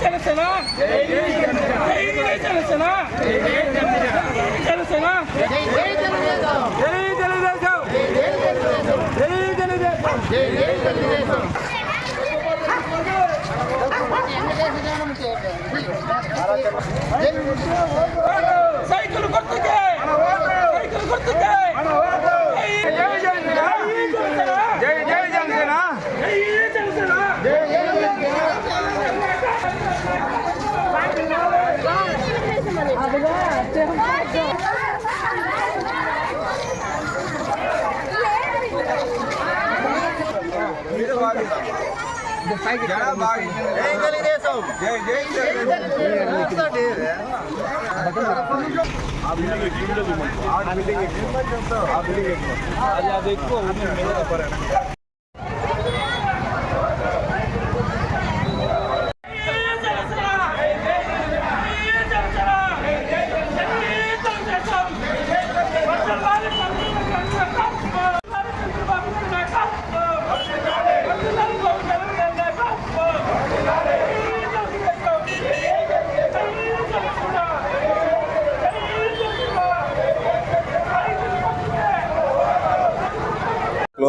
Janasena Janasena Janasena cycle గుర్తుకే cycle గుర్తుకే అది అది ఎక్కువ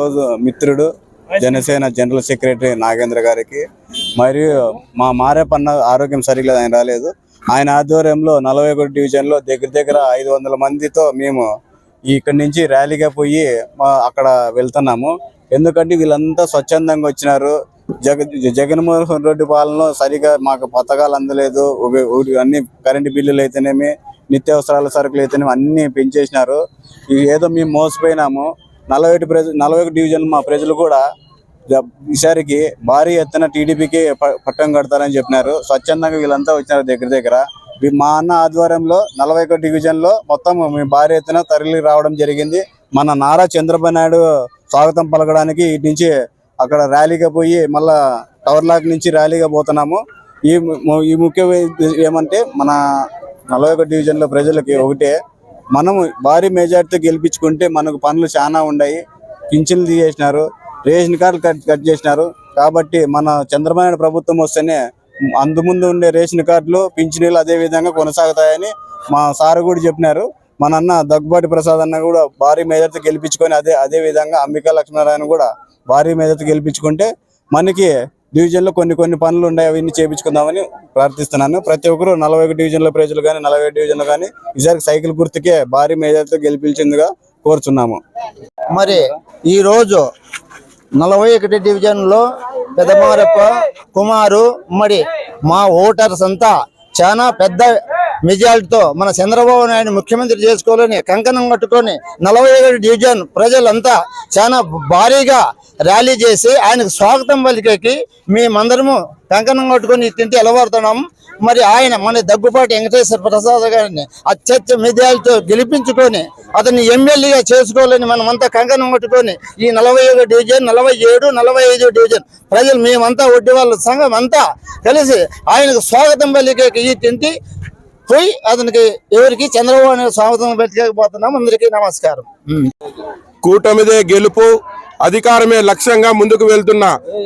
క్లోజ్ మిత్రుడు జనసేన జనరల్ సెక్రటరీ నాగేంద్ర గారికి మరియు మా మారేపన్న ఆరోగ్యం సరిగ్గా ఆయన రాలేదు. ఆయన ఆధ్వర్యంలో నలభై ఒకటి డివిజన్లో దగ్గర దగ్గర ఐదు వందల మందితో మేము ఇక్కడి నుంచి ర్యాలీగా పోయి మా అక్కడ వెళ్తున్నాము. ఎందుకంటే వీళ్ళంతా స్వచ్ఛందంగా వచ్చినారు. జగ జగన్మోహన్ రెడ్డి పాలన సరిగా మాకు పథకాలు అందలేదు. అన్ని కరెంటు బిల్లులు అయితేనేమి నిత్యావసరాల సరుకులు అయితేనేమి అన్ని పెంచేసినారు. ఏదో మేము మోసపోయినాము. నలభై ఒకటి ప్రజ నలభై ఒకటి డివిజన్ మా ప్రజలు కూడా ఈసారికి భారీ ఎత్తున టీడీపీకి పట్టం కడతారని చెప్పినారు. స్వచ్ఛందంగా వీళ్ళంతా వచ్చినారు దగ్గర దగ్గర. మా అన్న ఆధ్వర్యంలో నలభై ఒకటి డివిజన్లో మొత్తం మేము భారీ ఎత్తున తరలి రావడం జరిగింది. మన నారా చంద్రబాబు నాయుడు స్వాగతం పలకడానికి ఇటు నుంచి అక్కడ ర్యాలీగా పోయి మళ్ళా టవర్ లాక్ నుంచి ర్యాలీగా పోతున్నాము. ఈ ఈ ముఖ్య ఏమంటే మన నలభై ఒకటి డివిజన్లో ప్రజలకి ఒకటే. మనం భారీ మెజార్టీతో గెలిపించుకుంటే మనకు పనులు చాలా ఉన్నాయి. పింఛన్లు తీసేసినారు రేషన్ కార్డులు కట్ కట్ చేసినారు. కాబట్టి మన చంద్రబాబు నాయుడు ప్రభుత్వం వస్తేనే అందు ముందు ఉండే రేషన్ కార్డులు పింఛనీలు అదే విధంగా కొనసాగుతాయని మా సార్ కూడా చెప్పినారు. మన అన్న దగ్గుబాటి ప్రసాద్ అన్న కూడా భారీ మెజార్టీ గెలిపించుకొని అదే అదే విధంగా అంబికా లక్ష్మీనారాయణ కూడా భారీ మెజార్టీ గెలిపించుకుంటే మనకి డివిజన్లో కొన్ని కొన్ని పనులు ఉన్నాయి అవన్నీ చేపించుకుందామని ప్రార్థిస్తున్నాను. ప్రతి ఒక్కరు నలభై ఒక డివిజన్ ప్రజలు కానీ నలభై డివిజన్లో కానీ ఈసారి సైకిల్ గుర్తుకే భారీ మెజార్టీతో గెలిపించిందిగా కోరుచున్నాము. మరి ఈరోజు నలభై ఒకటి డివిజన్లో పెదమారప్ప కుమారు మరి మా ఓటర్స్ అంతా చాలా పెద్ద మెజార్టీతో మన చంద్రబాబు నాయుడు ముఖ్యమంత్రి చేసుకోవాలని కంకణం కట్టుకొని నలభై ఏడు డివిజన్ ప్రజలంతా చాలా భారీగా ర్యాలీ చేసి ఆయనకు స్వాగతం పలికేకి మేమందరము కంకణం కట్టుకొని తింటే ఎలబడుతున్నాము మరి ఆయన మన దగ్గుపాటి వెంకటేశ్వర ప్రసాద్ గారిని అత్యత్య మెజారిటీతో గెలిపించుకొని అతన్ని ఎమ్మెల్యేగా చేసుకోవాలని మనమంతా కంకణం కట్టుకొని ఈ నలభై ఏడు డివిజన్ నలభై ఏడు నలభై ఐదు డివిజన్ ప్రజలు మేమంతా వడ్డీ వాళ్ళ సంఘం అంతా కలిసి ఆయనకు స్వాగతం పలికే ఈ తింటి పోయి అతనికి ఎవరికి చంద్రబాబు స్వాగతం పెట్టలేకపోతున్నాం. అందరికీ నమస్కారం. కూటమిదే గెలుపు అధికారమే లక్ష్యంగా ముందుకు వెళ్తున్న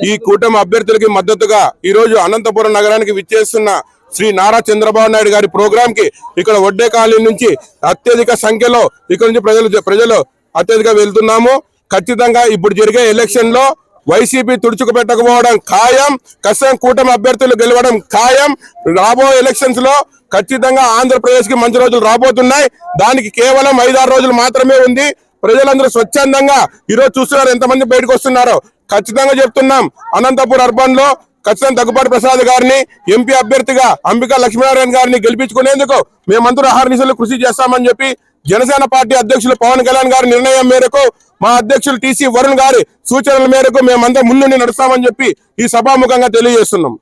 ఈ కూటమి అభ్యర్థులకి మద్దతుగా ఈ రోజు అనంతపురం నగరానికి విచ్చేస్తున్న శ్రీ నారా చంద్రబాబు నాయుడు గారి ప్రోగ్రామ్కి ఇక్కడ వడ్డే కాలనీ నుంచి అత్యధిక సంఖ్యలో ఇక్కడ నుంచి ప్రజలు ప్రజలు అత్యధిక వెళ్తున్నాము. ఖచ్చితంగా ఇప్పుడు జరిగే ఎలక్షన్లో వైసీపీ తుడుచుకుపెట్టకపోవడం ఖాయం కష్టం కూటమి అభ్యర్థులు గెలవడం ఖాయం. రాబోయే ఎలక్షన్స్లో ఖచ్చితంగా ఆంధ్రప్రదేశ్కి మంచి రోజులు రాబోతున్నాయి. దానికి కేవలం ఐదారు రోజులు మాత్రమే ఉంది. ప్రజలందరూ స్వచ్ఛందంగా ఈ రోజు చూస్తున్నారు ఎంతమంది బయటకు వస్తున్నారో. ఖచ్చితంగా చెప్తున్నాం. అనంతపూర్ అర్బన్లో ఖచ్చితంగా దగ్గుబాటి ప్రసాద్ గారిని ఎంపీ అభ్యర్థిగా అంబికా లక్ష్మీనారాయణ గారిని గెలిపించుకునేందుకు మేమందరూ అహర్నిశలు కృషి చేస్తామని చెప్పి జనసేన పార్టీ అధ్యక్షులు పవన్ కళ్యాణ్ గారి నిర్ణయం మేరకు మా అధ్యక్షులు టీసీ వరుణ్ గారి సూచనల మేరకు మేమంతా ముందుండి నడుస్తామని చెప్పి ఈ సభాముఖంగా తెలియజేస్తున్నాం.